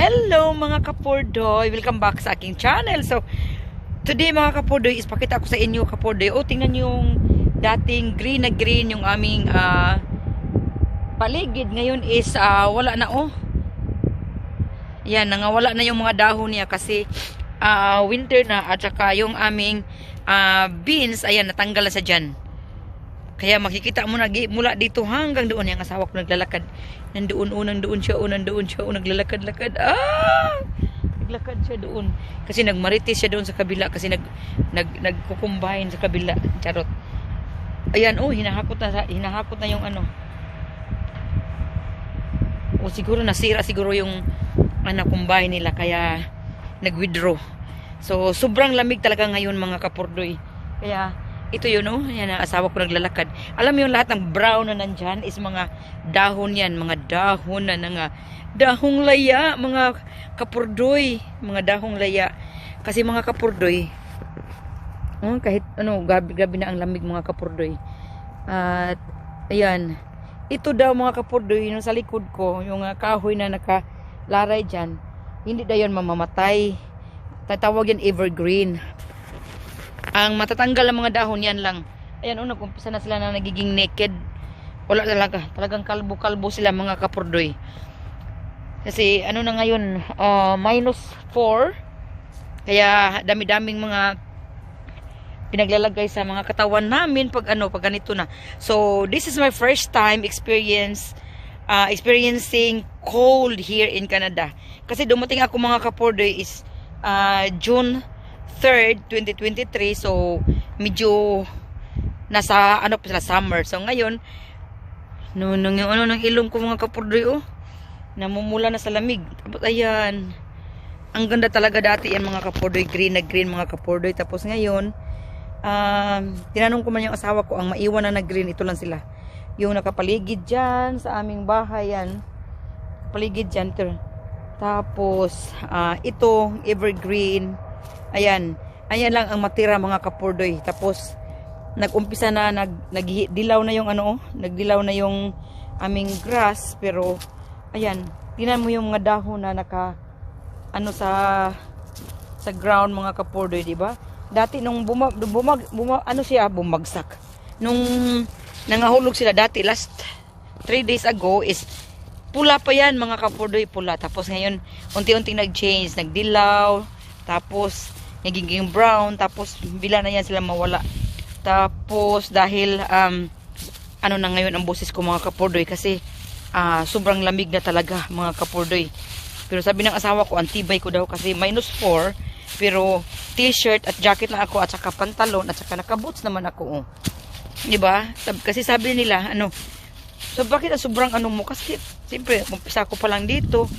Hello mga kapurdoy! Welcome back sa aking channel. So, today mga kapurdoy is pakita ko sa inyo kapurdoy. O, tingnan yung dating green na green yung aming ah, paligid. Ngayon is ah, wala na oh. Yan, nangawala na yung mga dahon niya kasi ah, winter na at saka yung aming ah, beans, ayan, natanggal na sa dyan. Kaya makikita mo na mula dito hanggang doon yung asawa ko naglalakad. Nandoon unang doon siya, unang doon siya, unang naglalakad-lakad. Ah! Naglakad siya doon. Kasi nagmarites siya doon sa kabila kasi nag nag nagkukumbahin sa kabila. Charot. Ayan, oh, hinahakot na hinahakot na yung ano. O siguro nasira siguro yung ano kumbay nila kaya nag-withdraw. So sobrang lamig talaga ngayon mga kapurdoy. Kaya ito yun oh, yan ang asawa ko naglalakad. Alam mo yung lahat ng brown na nandyan is mga dahon yan, mga dahon na nga dahong laya, mga kapurdoy, mga dahong laya. Kasi mga kapurdoy, oh, kahit ano, gabi, gabi na ang lamig mga kapurdoy. At ayan, ito daw mga kapurdoy, yung sa likod ko, yung ah, kahoy na nakalaray dyan, hindi daw yan mamamatay. Tatawag yan evergreen. Ang matatanggal ang mga dahon yan lang. Ayan, oh, nag-umpisa na sila na nagiging naked. Wala talaga. Talagang kalbo-kalbo sila mga kapurdoy. Kasi ano na ngayon, ah, minus 4. Kaya dami-daming mga pinaglalagay sa mga katawan namin pag ano, pag ganito na. So, this is my first time experience uh, experiencing cold here in Canada. Kasi dumating ako mga kapurdoy is uh, June 3rd, 2023. So, medyo nasa ano pa sila summer. So, ngayon, no, nung yung ano ng ilong ko mga kapurdoy, oh, namumula na sa lamig. Tapos, ayan, ang ganda talaga dati yan mga kapurdoy, green na green mga kapurdoy. Tapos ngayon, um, tinanong ko man yung asawa ko, ang maiwan na na green, ito lang sila. Yung nakapaligid dyan sa aming bahay yan. Paligid dyan. Tapos, ah, ito, evergreen. Ayan. Ayan lang ang matira mga kapurdoy. Tapos, nag-umpisa na, nag, nagdilaw na yung ano, oh, nagdilaw na yung aming grass. Pero, ayan, tinan mo yung mga dahon na naka, ano sa sa ground mga kapurdoy, di ba? Dati nung bumag, bumag, bumag ano siya, bumagsak. Nung nangahulog sila dati last 3 days ago is pula pa yan mga kapurdoy, pula. Tapos ngayon unti-unti nag-change, nagdilaw, tapos nagiging brown, tapos bila na yan sila mawala. Tapos dahil um, ano na ngayon ang boses ko mga kapurdoy kasi ah, sobrang lamig na talaga mga kapurdoy. Pero sabi ng asawa ko, antibay ko daw kasi minus 4. Pero t-shirt at jacket lang ako at saka pantalon at saka nakaboots naman ako. Oh. 'Di ba? Kasi sabi nila, ano, so bakit ang sobrang ano mo? Kasi siyempre, umpisa ko pa lang dito.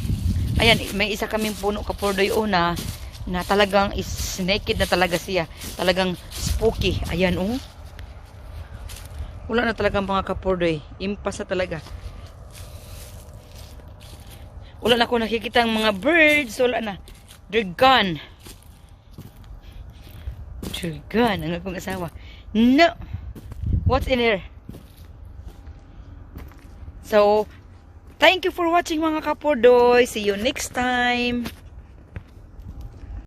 Ayan, may isa kaming puno kapurdoy o na na talagang is naked na talaga siya. Talagang spooky. Ayan, oh. Wala na talagang mga kapurdoy. Impas na talaga. Wala na ako nakikita ang mga birds. Wala na. They're gone. They're gone. Ang akong asawa. No! What's in here? So, thank you for watching mga kapurdoy. See you next time.